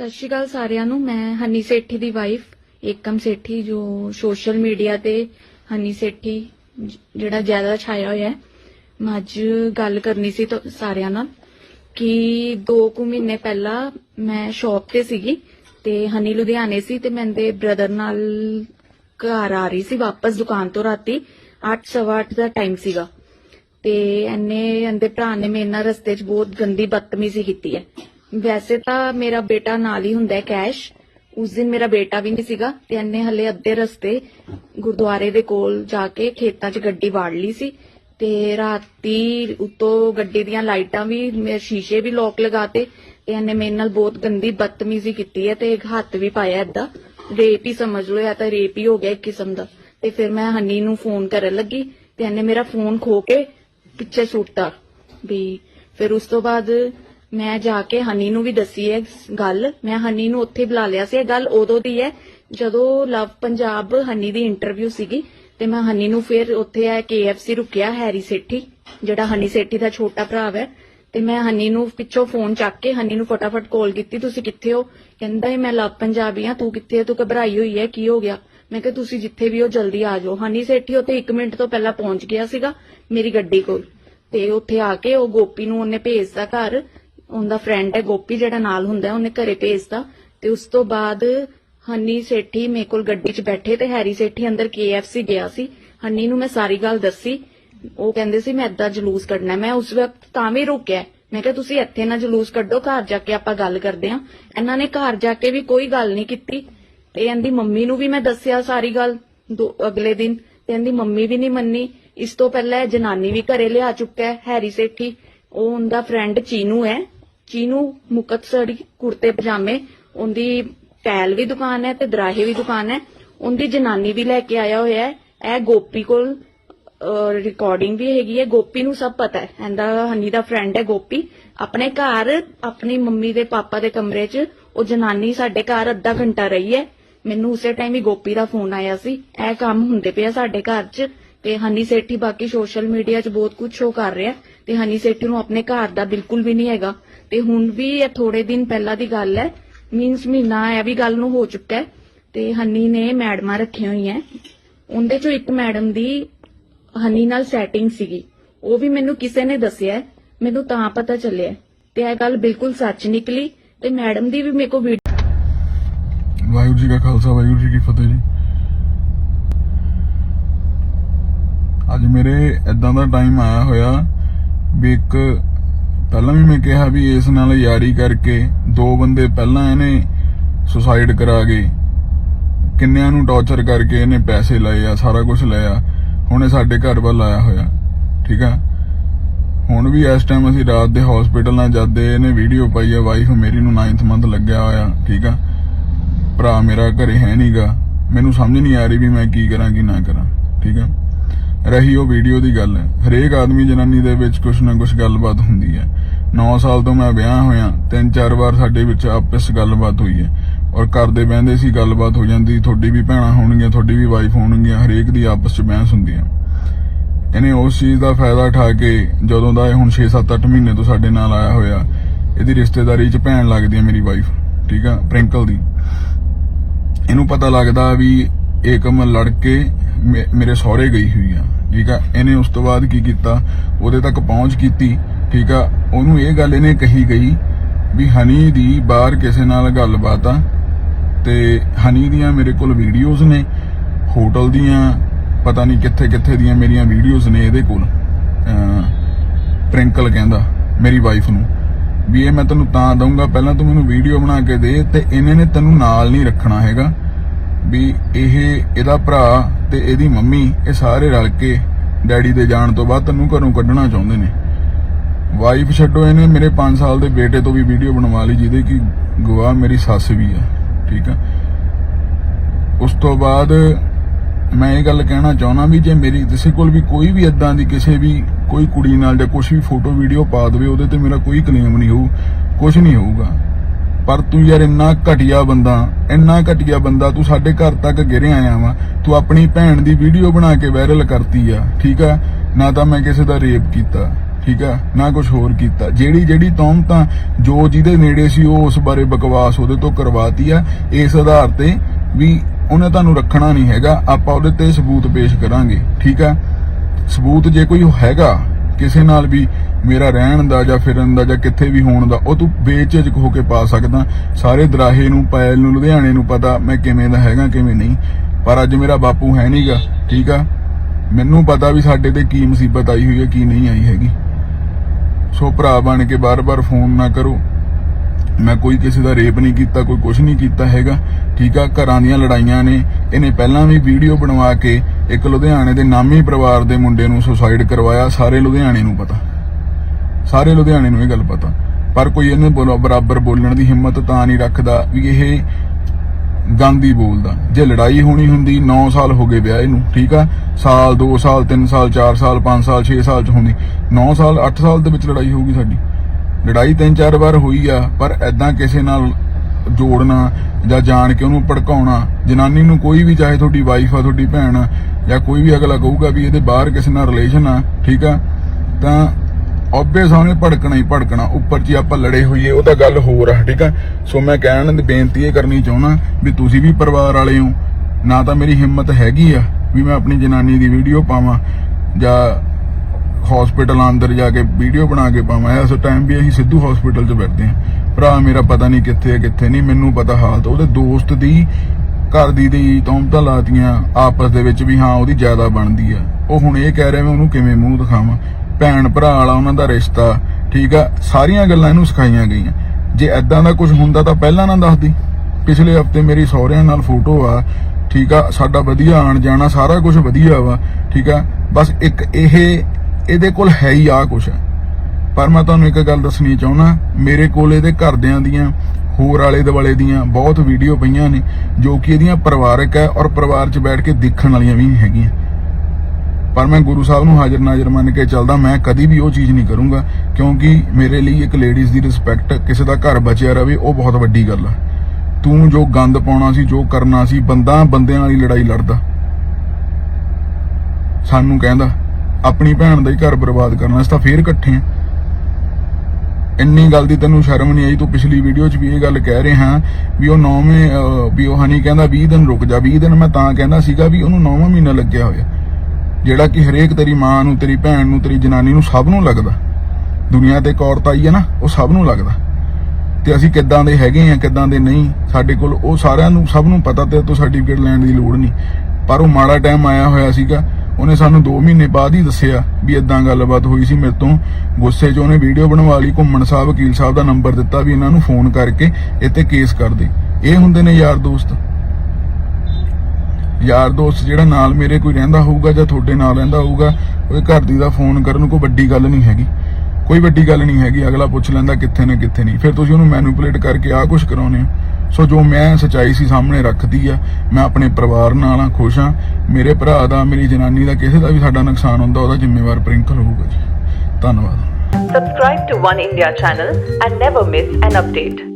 ਸਤਿ ਸ਼੍ਰੀ ਅਕਾਲ ਸਾਰਿਆਂ ਨੂੰ, ਮੈਂ ਹਨੀ ਸੇਠੀ ਦੀ ਵਾਈਫ ਏਕਮ ਸੇਠੀ, ਜੋ ਸੋਸ਼ਲ ਮੀਡੀਆ ਤੇ ਹਨੀ ਸੇਠੀ ਜ- ਜਿਹੜਾ ਜ਼ਿਆਦਾ ਛਾਇਆ ਹੋਇਆ ਹੈ। ਮੈਂ ਅੱਜ ਗੱਲ ਕਰਨੀ ਸੀ ਸਾਰਿਆਂ ਨਾਲ ਕਿ 2 ਕੁ ਮਹੀਨੇ ਪਹਿਲਾਂ ਮੈਂ ਸ਼ੌਪ ਤੇ ਸੀਗੀ ਤੇ ਹਨੀ ਲੁਧਿਆਣੇ ਸੀ ਤੇ ਮੈਂ ਦੇ ਬ੍ਰਦਰ ਨਾਲ ਘਰ ਆ ਰਹੀ ਸੀ ਵਾਪਸ ਦੁਕਾਨ ਤੋਂ ਰਾਤੀ 8:30 ਦਾ ਟਾਈਮ ਸੀਗਾ। ਤੇ ਐਨੇ, ਇਹਦੇ ਭਰਾ ਨੇ ਮੇਰੇ ਨਾਲ ਰਸਤੇ 'ਚ ਬਹੁਤ ਗੰਦੀ ਬਦਤਮੀਜ਼ੀ ਕੀਤੀ ਹੈ। ਵੈਸੇ ਤਾਂ ਮੇਰਾ ਬੇਟਾ ਨਾਲ ਹੀ ਹੁੰਦਾ ਹੈ ਕੈਸ਼। ਉਸ ਦਿਨ ਮੇਰਾ ਬੇਟਾ ਵੀ ਨਹੀਂ ਸੀਗਾ ਤੇ ਐਨੇ ਹਲੇ ਅੱਧੇ ਰਸਤੇ ਗੁਰਦੁਆਰੇ ਦੇ ਕੋਲ ਜਾ ਕੇ ਖੇਤਾਂ 'ਚ ਗੱਡੀ ਵਾੜ ਲਈ ਸੀ ਤੇ ਰਾਤੀ ਉਤੋਂ ਗੱਡੀ ਦੀਆਂ ਲਾਈਟਾਂ ਵੀ ਮੇਰੇ ਸ਼ੀਸ਼ੇ ਵੀ ਲੋਕ ਲਗਾਤੇ ਤੇ ਇਹਨੇ ਮੇਰੇ ਨਾਲ ਬਹੁਤ ਗੰਦੀ ਬਦਤਮੀਜ਼ੀ ਕੀਤੀ ਹੈ ਤੇ ਹੱਥ ਵੀ ਪਾਇਆ ਏਦਾਂ। ਰੇਪ ਹੀ ਸਮਝ ਲਓ ਜਾਂ ਤਾਂ ਰੇਪ ਹੀ ਹੋ ਗਿਆ ਇੱਕ ਕਿਸਮ ਦਾ। ਤੇ ਫਿਰ ਮੈਂ ਹਨੀ ਨੂੰ ਫੋਨ ਕਰਨ ਲੱਗੀ ਤੇ ਇਹਨੇ ਮੇਰਾ ਫੋਨ ਖੋ ਕੇ ਪਿੱਛੇ ਸੁੱਟਤਾ ਵੀ। ਫਿਰ ਉਸ ਤੋਂ ਬਾਅਦ ਮੈਂ ਜਾ ਕੇ ਹਨੀ ਨੂੰ ਵੀ ਦੱਸੀ ਹੈ ਗੱਲ। ਮੈਂ ਹਨੀ ਨੂੰ ਉੱਥੇ ਬੁਲਾ ਲਿਆ ਸੀ। ਇਹ ਗੱਲ ਉਦੋਂ ਦੀ ਹੈ, ਜਦੋਂ ਲਵ ਪੰਜਾਬ ਹਨੀ ਦੀ ਇੰਟਰਵਿਊ ਸੀਗੀ ਤੇ ਮੈਂ ਹਨੀ ਨੂੰ ਫਿਰ ਉੱਥੇ ਆ KFC ਰੁਕਿਆ, ਹੈਰੀ ਸੇਠੀ, ਜਿਹੜਾ ਹਨੀ ਸੇਠੀ ਦਾ ਛੋਟਾ ਭਰਾ ਹੈ ਤੇ ਮੈਂ ਹਨੀ ਨੂੰ ਪਿੱਛੋਂ ਫੋਨ ਚੱਕ ਕੇ ਹਨੀ ਨੂੰ ਫਟਾਫਟ ਕਾਲ ਕੀਤੀ, ਤੁਸੀਂ ਕਿੱਥੇ ਹੋ? ਕਹਿੰਦਾ, ਇਹ ਮੈਂ ਲਵ ਪੰਜਾਬੀ ਆ ਤੂੰ ਕਿੱਥੇ ਹੈ? ਤੂੰ ਘਬਰਾਈ ਹੋਈ ਹੈ? ਕੀ ਹੋ ਗਿਆ? ਮੈਂ ਕਿਹਾ, ਤੁਸੀਂ ਜਿੱਥੇ ਵੀ ਹੋ, ਜਲਦੀ ਆ ਜਾਓ। ਹਨੀ ਸੇਠੀ ਉੱਥੇ 1 ਮਿੰਟ ਤੋਂ ਪਹਿਲਾਂ ਪਹੁੰਚ ਗਿਆ ਸੀਗਾ ਮੇਰੀ ਗੱਡੀ ਕੋਲ। ਤੇ ਉੱਥੇ ਆ ਕੇ ਉਹ ਗੋਪੀ ਨੂੰ ਉਹਨੇ ਭੇਜਦਾ ਘਰ। ਉਹਦਾ ਫਰੈਂਡ ਹੈ, ਗੋਪੀ ਜਿਹੜਾ ਨਾਲ ਹੁੰਦਾ ਉਹਨੇ ਘਰੇ ਭੇਜਦਾ ਤੇ ਉਸ ਤੋਂ ਬਾਅਦ ਹਨੀ ਸੇਠੀ ਮੇਰੇ ਕੋਲ ਗੱਡੀ 'ਚ ਬੈਠੇ ਤੇ ਹੈਰੀ ਸੇਠੀ ਅੰਦਰ KFC ਗਿਆ ਸੀ। ਹਨੀ ਨੂੰ ਮੈਂ ਸਾਰੀ ਗੱਲ ਦੱਸੀ। ਉਹ ਕਹਿੰਦੇ ਸੀ, ਮੈਂ ਏਦਾਂ ਜਲੂਸ ਕੱਢਣਾ ਮੈਂ ਉਸ ਵਕਤ ਤਾਂ ਵੀ ਰੁਕਿਆ ਮੈਂ ਕਿਹਾ, ਤੁਸੀਂ ਇੱਥੇ ਨਾ ਜਲੂਸ ਕੱਢੋ, ਘਰ ਜਾ ਕੇ ਆਪਾਂ ਗੱਲ ਕਰਦੇ ਆਂ ਇਹਨਾਂ ਨੇ ਘਰ ਜਾ ਕੇ ਵੀ ਕੋਈ ਗੱਲ ਨਹੀਂ ਕੀਤੀ। ਤੇ ਇਹਦੀ ਮੰਮੀ ਨੂੰ ਵੀ ਮੈਂ ਦੱਸਿਆ ਸਾਰੀ ਗੱਲ ਦੋ- ਅਗਲੇ ਦਿਨ। ਤੇ ਇਹਦੀ ਮੰਮੀ ਵੀ ਨਹੀਂ ਮੰਨੀ। ਇਸ ਤੋਂ ਪਹਿਲਾਂ ਇਹ ਜਨਾਨੀ ਵੀ ਘਰੇ ਲਿਆ ਚੁੱਕਾ ਹੈ, ਹੈਰੀ ਸੇਠੀ। ਉਹ ਉਹਦਾ ਫਰੈਂਡ ਚੀਨੂ ਹੈ। ਚੀਨੂ ਮੁਕਤਸਰੀ ਕੁੜਤੇ ਪਜਾਮੇ, ਉਹਦੀ ਟੈਲ ਵੀ ਦੁਕਾਨ ਹੈ ਤੇ ਦਰਾਹੇ ਵੀ ਦੁਕਾਨ ਹੈ। ਉਹਦੀ ਜਨਾਨੀ ਵੀ ਲੈ ਕੇ ਆਇਆ ਹੋਇਆ ਹੈ। ਇਹ ਗੋਪੀ ਕੋਲ ਰਿਕਾਰਡਿੰਗ ਵੀ ਹੈਗੀ ਹੈ। ਗੋਪੀ ਨੂੰ ਸਭ ਪਤਾ ਹੈ। ਇਹਦਾ ਹਨੀ ਦਾ ਫਰੈਂਡ ਹੈ ਗੋਪੀ। ਆਪਣੇ ਘਰ, ਆਪਣੀ ਮੰਮੀ ਦੇ ਪਾਪਾ ਦੇ ਕਮਰੇ 'ਚ ਉਹ ਜਨਾਨੀ ਸਾਡੇ ਘਰ ਅੱਧਾ ਘੰਟਾ ਰਹੀ ਹੈ। ਮੈਨੂੰ ਉਸੇ ਟਾਈਮ ਹੀ ਗੋਪੀ ਦਾ ਫੋਨ ਆਇਆ ਸੀ। ਇਹ ਕੰਮ ਹੁੰਦੇ ਪਿਆ ਸਾਡੇ ਘਰ 'ਚ। ਤੇ ਹਨੀ ਸੇਠੀ ਬਾਕੀ ਸੋਸ਼ਲ ਮੀਡੀਆ 'ਚ ਬਹੁਤ ਕੁਝ ਸ਼ੋ ਕਰ ਰਿਹਾ ਤੇ ਹਨੀ ਸੇਠੀ ਨੂੰ ਆਪਣੇ ਘਰ ਦਾ ਬਿਲਕੁਲ ਵੀ ਨਹੀਂ ਹੈਗਾ। ਤੇ ਹੁਣ ਵੀ ਇਹ ਥੋੜੇ ਦਿਨ ਪਹਿਲਾਂ ਦੀ ਗੱਲ ਹੈ ਮੀਨਸ ਮਹੀਨਾ ਇਹ ਵੀ ਗੱਲ ਨੂੰ ਹੋ ਚੁੱਕਾ ਹੈ ਤੇ ਹਨੀ ਨੇ ਮੈਡਮਾਂ ਰੱਖੀਆਂ ਹੋਈਆਂ ਉਹਦੇ ਚੋਂ ਇੱਕ ਮੈਡਮ ਦੀ ਹਨੀ ਨਾਲ ਸੈਟਿੰਗ ਸੀਗੀ। ਉਹ ਵੀ ਮੈਨੂੰ ਕਿਸੇ ਨੇ ਦੱਸਿਆ ਹੈ, ਮੈਨੂੰ ਤਾਂ ਪਤਾ ਚੱਲਿਆ ਤੇ ਇਹ ਗੱਲ ਬਿਲਕੁਲ ਸੱਚ ਨਿਕਲੀ ਤੇ ਮੈਡਮ ਦੀ ਵੀ ਮੇਰੇ ਕੋਲ ਵਾਹਿਗੁਰੂ ਜੀ ਕਾ ਖਾਲਸਾ ਵਾਹਿਗੁਰੂ ਜੀ ਕੀ ਫਤਿਹ ਜੀ। ਅੱਜ ਮੇਰੇ ਇਦਾਂ ਦਾ ਟਾਈਮ ਆਇਆ ਹੋਇਆ ਵੀ ਇੱਕ ਪਹਿਲਾਂ ਵੀ ਮੈਂ ਕਿਹਾ ਵੀ ਇਸ ਨਾਲ ਯਾਰੀ ਕਰਕੇ ਦੋ ਬੰਦੇ ਪਹਿਲਾਂ ਇਹਨੇ ਸੁਸਾਈਡ ਕਰਾ ਗਏ ਕਿੰਨਿਆਂ ਨੂੰ ਟੌਰਚਰ ਕਰਕੇ ਇਹਨੇ ਪੈਸੇ ਲਏ ਆ, ਸਾਰਾ ਕੁਝ ਲਿਆ ਹੁਣ ਇਹ ਸਾਡੇ ਘਰ ਵੱਲ ਆਇਆ ਹੋਇਆ, ਠੀਕ ਆ? ਹੁਣ ਵੀ ਇਸ ਟਾਈਮ ਅਸੀਂ ਰਾਤ ਦੇ ਹਸਪੀਟਲ ਨਾਲ ਜਾਂਦੇ, ਇਹਨੇ ਵੀਡੀਓ ਪਾਈ ਆ ਵਾਈਫ ਮੇਰੀ ਨੂੰ 9th ਮੰਥ ਲੱਗਿਆ ਹੋਇਆ, ਠੀਕ ਆ? ਭਰਾ ਮੇਰਾ ਘਰੇ ਹੈ ਨਹੀਂਗਾ ਮੈਨੂੰ ਸਮਝ ਨਹੀਂ ਆ ਰਹੀ ਵੀ ਮੈਂ ਕੀ ਕਰਾਂ, ਕੀ ਨਾ ਕਰਾਂ, ਠੀਕ ਆ? ਰਹੀ ਉਹ ਵੀਡੀਓ ਦੀ ਗੱਲ ਹਰੇਕ ਆਦਮੀ ਜਨਾਨੀ ਦੇ ਵਿੱਚ ਕੁਛ ਨਾ ਕੁਛ ਗੱਲਬਾਤ ਹੁੰਦੀ ਹੈ। 9 ਸਾਲ ਤੋਂ ਮੈਂ ਵਿਆਹ ਹੋਇਆ, ਤਿੰਨ ਚਾਰ ਵਾਰ ਸਾਡੇ ਵਿੱਚ ਆਪਸ ਗੱਲਬਾਤ ਹੋਈ ਹੈ। ਔਰ ਘਰ ਦੇ ਬਹਿੰਦੇ ਸੀ, ਗੱਲਬਾਤ ਹੋ ਜਾਂਦੀ, ਤੁਹਾਡੀ ਵੀ ਭੈਣਾਂ ਹੋਣਗੀਆਂ, ਤੁਹਾਡੀ ਵੀ ਵਾਈਫ ਹੋਣਗੀਆਂ, ਹਰੇਕ ਦੀ ਆਪਸ ਚ ਬਹਿਸ ਹੁੰਦੀ ਹੈ। ਇਹਨੇ ਉਸ ਚੀਜ਼ ਦਾ ਫਾਇਦਾ ਉਠਾ ਕੇ ਜਦੋਂ ਦਾ ਇਹ ਹੁਣ 6-7-8 ਮਹੀਨੇ ਤੋਂ ਸਾਡੇ ਨਾਲ ਆਇਆ ਹੋਇਆ, ਇਹਦੀ ਰਿਸ਼ਤੇਦਾਰੀ 'ਚ ਭੈਣ ਲੱਗਦੀ ਹੈ ਮੇਰੀ ਵਾਈਫ ਠੀਕ ਆ, ਪ੍ਰਿੰਕਲ ਦੀ। ਇਹਨੂੰ ਪਤਾ ਲੱਗਦਾ ਵੀ ਏਕਮ ਲੜ ਕੇ ਮੇ- ਮੇਰੇ ਸਹੁਰੇ ਗਈ ਹੋਈ ਆ। ਠੀਕ ਆ? ਇਹਨੇ ਉਸ ਤੋਂ ਬਾਅਦ ਕੀ ਕੀਤਾ? ਉਹਦੇ ਤੱਕ ਪਹੁੰਚ ਕੀਤੀ। ਠੀਕ ਆ? ਉਹਨੂੰ ਇਹ ਗੱਲ ਇਹਨੇ ਕਹੀ ਗਈ ਵੀ ਹਨੀ ਦੀ ਬਾਹਰ ਕਿਸੇ ਨਾਲ ਗੱਲਬਾਤ ਆ ਤੇ ਹਨੀ ਦੀਆਂ ਮੇਰੇ ਕੋਲ ਵੀਡੀਓਜ਼ ਨੇ, ਹੋਟਲ ਦੀਆਂ, ਪਤਾ ਨਹੀਂ ਕਿੱਥੇ ਕਿੱਥੇ ਦੀਆਂ ਮੇਰੀਆਂ ਵੀਡੀਓਜ਼ ਨੇ ਇਹਦੇ ਕੋਲ। ਪ੍ਰਿੰਕਲ ਕਹਿੰਦਾ, ਮੇਰੀ ਵਾਈਫ ਨੂੰ, ਵੀ ਇਹ ਮੈਂ ਤੈਨੂੰ ਤਾਂ ਦਊਂਗਾ, ਪਹਿਲਾਂ ਤੂੰ ਮੈਨੂੰ ਵੀਡੀਓ ਬਣਾ ਕੇ ਦੇ ਤੇ ਇਹਨੇ ਨੇ ਤੈਨੂੰ ਨਾਲ ਨਹੀਂ ਰੱਖਣਾ ਹੈਗਾ। ਵੀ ਇਹ, ਇਹਦਾ ਭਰਾ ਤੇ ਇਹਦੀ ਮੰਮੀ, ਇਹ ਸਾਰੇ ਰਲ ਕੇ ਡੈਡੀ ਦੇ ਜਾਣ ਤੋਂ ਬਾਅਦ ਤੈਨੂੰ ਘਰੋਂ ਕੱਢਣਾ ਚਾਹੁੰਦੇ ਨੇ। ਵਾਈਫ ਛੱਡੋ ਇਹਨੇ, ਮੇਰੇ 5 ਸਾਲ ਦੇ ਬੇਟੇ ਤੋਂ ਵੀ ਵੀਡੀਓ ਬਣਵਾ ਲਈ, ਜਿਹਦੇ ਕਿ ਗਵਾਹ ਮੇਰੀ ਸੱਸ ਵੀ ਆ, ਠੀਕ ਆ? ਉਸ ਤੋਂ ਬਾਅਦ ਮੈਂ ਇਹ ਗੱਲ ਕਹਿਣਾ ਚਾਹੁੰਦਾ ਵੀ ਜੇ ਮੇਰੀ, ਕਿਸੇ ਕੋਲ ਵੀ ਕੋਈ ਵੀ ਇਦਾਂ ਦੀ ਕਿਸੇ ਵੀ ਕੋਈ ਕੁੜੀ ਨਾਲ ਜਾਂ ਕੁਝ ਵੀ ਫੋਟੋ ਵੀਡੀਓ ਪਾ ਦੇਵੇ, ਉਹਦੇ ਤੇ ਮੇਰਾ ਕੋਈ ਕਲੇਮ ਨਹੀਂ ਹੋਊ ਕੁਝ ਨਹੀਂ ਹੋਊਗਾ। ਪਰ ਤੂੰ ਯਾਰ ਇੰਨਾ ਘਟੀਆ ਬੰਦਾ, ਇੰਨਾ ਘਟੀਆ ਬੰਦਾ, ਤੂੰ ਸਾਡੇ ਘਰ ਤੱਕ ਗਿਰੇ ਆਇਆ ਵਾ। ਤੂੰ ਆਪਣੀ ਭੈਣ ਦੀ ਵੀਡੀਓ ਬਣਾ ਕੇ ਵਾਇਰਲ ਕਰਤੀ ਆ, ਠੀਕ ਆ? ਨਾ ਤਾਂ ਮੈਂ ਕਿਸੇ ਦਾ ਰੇਪ ਕੀਤਾ, ਠੀਕ ਆ? ਨਾ ਕੁਝ ਹੋਰ ਕੀਤਾ। ਜਿਹੜੀ ਜਿਹੜੀ ਤੌਮ ਤਾਂ ਜੋ ਜਿਹਦੇ ਨੇੜੇ ਸੀ, ਉਹ ਉਸ ਬਾਰੇ ਬਕਵਾਸ ਉਹਦੇ ਤੋਂ ਕਰਵਾਤੀ ਆ। ਇਸ ਆਧਾਰ ਤੇ ਵੀ ਉਹਨੇ ਤੁਹਾਨੂੰ ਰੱਖਣਾ ਨਹੀਂ ਹੈਗਾ। ਆਪਾਂ ਉਹਦੇ ਤੇ ਸਬੂਤ ਪੇਸ਼ ਕਰਾਂਗੇ, ਠੀਕ ਆ? ਸਬੂਤ ਜੇ ਕੋਈ ਹੈਗਾ ਕਿਸੇ ਨਾਲ ਵੀ ਮੇਰਾ ਰਹਿਣ ਦਾ ਜਾਂ ਫਿਰਨ ਦਾ ਜਾਂ ਕਿੱਥੇ ਵੀ ਹੋਣ ਦਾ, ਉਹ ਤੂੰ ਬੇਝਿਜਕ ਹੋ ਕੇ ਪਾ ਸਕਦਾ। ਸਾਰੇ ਦਰਾਹੇ ਨੂੰ, ਪੈਲ ਨੂੰ, ਲੁਧਿਆਣੇ ਨੂੰ ਪਤਾ ਮੈਂ ਕਿਵੇਂ ਦਾ ਹੈਗਾ, ਕਿਵੇਂ ਨਹੀਂ। ਪਰ ਅੱਜ ਮੇਰਾ ਬਾਪੂ ਹੈ ਨਹੀਂਗਾ, ਠੀਕ ਆ? ਮੈਨੂੰ ਪਤਾ ਵੀ ਸਾਡੇ ਤੇ ਕੀ ਮੁਸੀਬਤ ਆਈ ਹੋਈ ਹੈ, ਕੀ ਨਹੀਂ ਆਈ ਹੈਗੀ। ਸੋ ਭਰਾ ਬਣ ਕੇ ਬਾਰ-ਬਾਰ ਫੋਨ ਨਾ ਕਰੋ। ਮੈਂ ਕੋਈ ਕਿਸੇ ਦਾ ਰੇਪ ਨਹੀਂ ਕੀਤਾ, ਕੋਈ ਕੁਝ ਨਹੀਂ ਕੀਤਾ ਹੈਗਾ, ਠੀਕ ਆ? ਘਰਾਂ ਦੀਆਂ ਲੜਾਈਆਂ ਨੇ। ਇਹਨੇ ਪਹਿਲਾਂ ਵੀ ਵੀਡੀਓ ਬਣਵਾ ਕੇ ਇੱਕ ਲੁਧਿਆਣੇ ਦੇ ਨਾਮੀ ਪਰਿਵਾਰ ਦੇ ਮੁੰਡੇ ਨੂੰ ਸੁਸਾਈਡ ਕਰਵਾਇਆ, ਸਾਰੇ ਲੁਧਿਆਣੇ ਨੂੰ ਪਤਾ। ਸਾਰੇ ਲੁਧਿਆਣੇ ਨੂੰ ਇਹ ਗੱਲ ਪਤਾ। ਪਰ ਕੋਈ ਇਹਨੇ ਬਰਾਬਰ ਬੋਲਣ ਦੀ ਹਿੰਮਤ ਤਾਂ ਨਹੀਂ ਰੱਖਦਾ ਵੀ ਇਹ ਗਾਂਧੀ ਬੋਲਦਾ। ਜੇ ਲੜਾਈ ਹੋਣੀ ਹੁੰਦੀ 9 ਸਾਲ ਹੋ ਗਏ ਵਿਆਹ ਨੂੰ, ਠੀਕ ਆ? ਸਾਲ 2 ਸਾਲ 3 ਸਾਲ 4 ਸਾਲ 5 ਸਾਲ 6 ਸਾਲ ਚ ਹੁੰਦੀ। 9 ਸਾਲ 8 ਸਾਲ ਦੇ ਵਿੱਚ ਲੜਾਈ ਹੋਊਗੀ ਸਾਡੀ। ਲੜਾਈ ਤਿੰਨ ਚਾਰ ਵਾਰ ਹੋਈ ਆ, ਪਰ ਐਦਾਂ ਕਿਸੇ ਨਾਲ ਜੋੜਨਾ ਜਾਂ ਜਾਣ ਕੇ ਉਹਨੂੰ ਭੜਕਾਉਣਾ, ਜਨਾਨੀ ਨੂੰ ਕੋਈ ਵੀ ਚਾਹੇ ਤੁਹਾਡੀ ਵਾਈਫ ਆ, ਤੁਹਾਡੀ ਭੈਣ ਆ ਜਾਂ ਕੋਈ ਵੀ ਅਗਲਾ ਕਹੂਗਾ ਵੀ ਇਹਦੇ ਬਾਹਰ ਕਿਸੇ ਨਾਲ ਰਿਲੇਸ਼ਨ ਆ, ਠੀਕ ਆ, ਤਾਂ ਓਬੇ ਸਾਹਮਣੇ ਭੜਕਣਾ ਹੀ ਭੜਕਣਾ, ਉੱਪਰ ਜੀ ਆਪਾਂ ਲੜੇ ਹੋਈਏ, ਉਹ ਤਾਂ ਗੱਲ ਹੋਰ ਆ, ਠੀਕ ਆ। ਸੋ ਮੈਂ ਕਹਿਣ ਦੀ ਬੇਨਤੀ ਇਹ ਕਰਨੀ ਚਾਹੁੰਦਾ ਵੀ ਤੁਸੀਂ ਵੀ ਪਰਿਵਾਰ ਵਾਲੇ ਹੋ, ਨਾ ਤਾਂ ਮੇਰੀ ਹਿੰਮਤ ਹੈਗੀ ਆ ਵੀ ਮੈਂ ਆਪਣੀ ਜਨਾਨੀ ਦੀ ਵੀਡੀਓ ਪਾਵਾਂ, ਜਾਂ ਹਸਪੀਟਲ ਅੰਦਰ ਜਾ ਕੇ ਵੀਡੀਓ ਬਣਾ ਕੇ ਪਾਵਾਂ। ਇਸ ਟਾਈਮ ਵੀ ਅਸੀਂ ਸਿੱਧੂ ਹਸਪੀਟਲ 'ਚ ਬੈਠਦੇ ਹਾਂ। ਭਰਾ ਮੇਰਾ ਪਤਾ ਨਹੀਂ ਕਿੱਥੇ ਹੈ ਕਿੱਥੇ ਨਹੀਂ, ਮੈਨੂੰ ਪਤਾ ਹਾਲਤ, ਉਹਦੇ ਦੋਸਤ ਦੀ ਘਰ ਦੀ ਦੀ ਤੌਮਤਾਂ ਲਾਤੀਆਂ ਆਪਸ ਦੇ ਵਿੱਚ ਵੀ ਹਾਂ, ਉਹਦੀ ਜ਼ਿਆਦਾ ਬਣਦੀ ਆ। ਉਹ ਹੁਣ ਇਹ ਕਹਿ ਰਿਹਾ ਮੈਂ ਉਹਨੂੰ ਕਿਵੇਂ ਮੂੰਹ ਦਿਖਾਵਾਂ। ਭੈਣ ਭਰਾ ਵਾਲਾ ਉਹਨਾਂ ਦਾ ਰਿਸ਼ਤਾ, ਠੀਕ ਆ? ਸਾਰੀਆਂ ਗੱਲਾਂ ਇਹਨੂੰ ਸਿਖਾਈਆਂ ਗਈਆਂ। ਜੇ ਐਦਾਂ ਦਾ ਕੁਝ ਹੁੰਦਾ ਤਾਂ ਪਹਿਲਾਂ ਨਾ ਦੱਸਦੀ। ਪਿਛਲੇ ਹਫ਼ਤੇ ਮੇਰੀ ਸਹੁਰਿਆਂ ਨਾਲ ਫੋਟੋ ਆ, ਠੀਕ ਆ? ਸਾਡਾ ਵਧੀਆ ਆਣ ਜਾਣਾ, ਸਾਰਾ ਕੁਝ ਵਧੀਆ ਵਾ, ਠੀਕ ਆ? ਬਸ ਇੱਕ ਇਹ, ਇਹਦੇ ਕੋਲ ਹੈ ਹੀ ਆ ਕੁਛ ਪਰ ਮੈਂ ਤੁਹਾਨੂੰ ਇੱਕ ਗੱਲ ਦੱਸਣੀ ਚਾਹੁੰਦਾ, ਮੇਰੇ ਕੋਲ ਇਹਦੇ ਘਰਦਿਆਂ ਦੀਆਂ ਹੋਰ ਆਲੇ ਦੁਆਲੇ ਦੀਆਂ ਬਹੁਤ ਵੀਡੀਓ ਪਈਆਂ ਨੇ, ਜੋ ਕਿ ਇਹਦੀਆਂ ਪਰਿਵਾਰਕ ਹੈ ਔਰ ਪਰਿਵਾਰ 'ਚ ਬੈਠ ਕੇ ਦੇਖਣ ਵਾਲੀਆਂ ਵੀ ਹੈਗੀਆਂ। ਪਰ ਮੈਂ ਗੁਰੂ ਸਾਹਿਬ ਨੂੰ ਹਾਜ਼ਰ ਨਾਜ਼ਰ ਮੰਨ ਕੇ ਚੱਲਦਾ, ਮੈਂ ਕਦੀ ਵੀ ਉਹ ਚੀਜ਼ ਨਹੀਂ ਕਰੂੰਗਾ, ਕਿਉਂਕਿ ਮੇਰੇ ਲਈ ਇੱਕ ਲੇਡੀਜ਼ ਦੀ ਰਿਸਪੈਕਟ ਕਿਸੇ ਦਾ ਘਰ ਬਚਿਆ ਰਵੇ, ਉਹ ਬਹੁਤ ਵੱਡੀ ਗੱਲ ਆ। ਤੂੰ ਜੋ ਗੰਦ ਪਾਉਣਾ ਸੀ, ਜੋ ਕਰਨਾ ਸੀ, ਬੰਦਾ ਬੰਦਿਆਂ ਵਾਲੀ ਲੜਾਈ ਲੜਦਾ। ਸਾਨੂੰ ਕਹਿੰਦਾ, ਆਪਣੀ ਭੈਣ ਦਾ ਹੀ ਘਰ ਬਰਬਾਦ ਕਰਨਾ, ਅਸੀਂ ਤਾਂ ਫੇਰ ਇਕੱਠੇ ਆ। ਇੰਨੀ ਗੱਲ ਦੀ ਤੈਨੂੰ ਸ਼ਰਮ ਨਹੀਂ ਆਈ? ਤੂੰ ਪਿਛਲੀ ਵੀਡੀਓ 'ਚ ਵੀ ਇਹ ਗੱਲ ਕਹਿ ਰਿਹਾ ਵੀ ਉਹ ਨੌਵੇਂ ਵੀ ਉਹ ਹਨੀ ਕਹਿੰਦਾ 20 ਦਿਨ ਰੁਕ ਜਾ 20 ਦਿਨ ਮੈਂ ਤਾਂ ਕਹਿੰਦਾ ਸੀਗਾ ਵੀ ਉਹਨੂੰ ਨੌਵਾਂ ਮਹੀਨਾ ਲੱਗਿਆ ਹੋਇਆ। ਜਿਹੜਾ ਕਿ ਹਰੇਕ ਤੇਰੀ ਮਾਂ ਨੂੰ, ਤੇਰੀ ਭੈਣ ਨੂੰ, ਤੇਰੀ ਜਨਾਨੀ ਨੂੰ ਸਭ ਨੂੰ ਲੱਗਦਾ। ਦੁਨੀਆ ਤੇ ਇੱਕ ਔਰਤ ਆਈ ਹੈ ਨਾ, ਉਹ ਸਭ ਨੂੰ ਲੱਗਦਾ। ਤੇ ਅਸੀਂ ਕਿੱਦਾਂ ਦੇ ਹੈਗੇ ਆ ਕਿੱਦਾਂ ਦੇ ਨਹੀਂ, ਸਾਡੇ ਕੋਲ ਉਹ ਸਾਰਿਆਂ ਨੂੰ ਸਭ ਨੂੰ ਪਤਾ ਤੇ ਤੂੰ ਸਰਟੀਫਿਕੇਟ ਲੈਣ ਦੀ ਲੋੜ ਨਹੀਂ। ਪਰ ਉਹ ਮਾੜਾ ਟਾਈਮ ਆਇਆ ਹੋਇਆ ਸੀਗਾ। ਉਹਨੇ ਸਾਨੂੰ 2 ਮਹੀਨੇ ਬਾਅਦ ਹੀ ਦੱਸਿਆ ਵੀ ਇਦਾਂ ਗੱਲਬਾਤ ਹੋਈ ਸੀ ਮੇਰੇ ਤੋਂ। ਗੁੱਸੇ 'ਚ ਉਹਨੇ ਵੀਡੀਓ ਬਣਵਾ ਲਈ, ਘੁੰਮਣ ਸਾਹਿਬ, ਵਕੀਲ ਸਾਹਿਬ ਦਾ ਨੰਬਰ ਦਿੱਤਾ ਵੀ ਇਹਨਾਂ ਨੂੰ ਫੋਨ ਕਰਕੇ ਇੱਥੇ ਕੇਸ ਕਰ ਦੇ। ਇਹ ਹੁੰਦੇ ਨੇ ਯਾਰ ਦੋਸਤ। ਯਾਰ ਦੋਸਤ ਜਿਹੜਾ ਨਾਲ ਮੇਰੇ ਕੋਈ ਰਹਿੰਦਾ ਹੋਊਗਾ ਜਾਂ ਤੁਹਾਡੇ ਨਾਲ ਰਹਿੰਦਾ ਹੋਊਗਾ ਉਹਦੇ ਘਰ ਦੀ ਦਾ ਫੋਨ ਕਰਨ ਕੋਈ ਵੱਡੀ ਗੱਲ ਨਹੀਂ ਹੈਗੀ। ਕੋਈ ਵੱਡੀ ਗੱਲ ਨਹੀਂ ਹੈਗੀ, ਅਗਲਾ ਪੁੱਛ ਲੈਂਦਾ ਕਿੱਥੇ ਨੇ, ਕਿੱਥੇ ਨਹੀਂ। ਫਿਰ ਤੁਸੀਂ ਉਹਨੂੰ ਮੈਨੂਪੂਲੇਟ ਕਰਕੇ ਆਹ ਕੁਝ ਕਰਾਉਨੇ ਹੋ। ਸੋ ਜੋ ਮੈਂ ਸਚਾਈ ਸੀ ਸਾਹਮਣੇ ਰੱਖਦੀ ਆ, ਮੈਂ ਆਪਣੇ ਪਰਿਵਾਰ ਨਾਲ ਆ, ਖੁਸ਼ ਆ। ਮੇਰੇ ਭਰਾ ਦਾ, ਮੇਰੀ ਜਨਾਨੀ ਦਾ, ਕਿਸੇ ਦਾ ਵੀ ਸਾਡਾ ਨੁਕਸਾਨ ਹੁੰਦਾ, ਉਹਦਾ ਜ਼ਿੰਮੇਵਾਰ ਪ੍ਰਿੰਕਲ ਹੋਊਗਾ ਜੀ। ਧੰਨਵਾਦ। Subscribe to One India channel and never miss an update.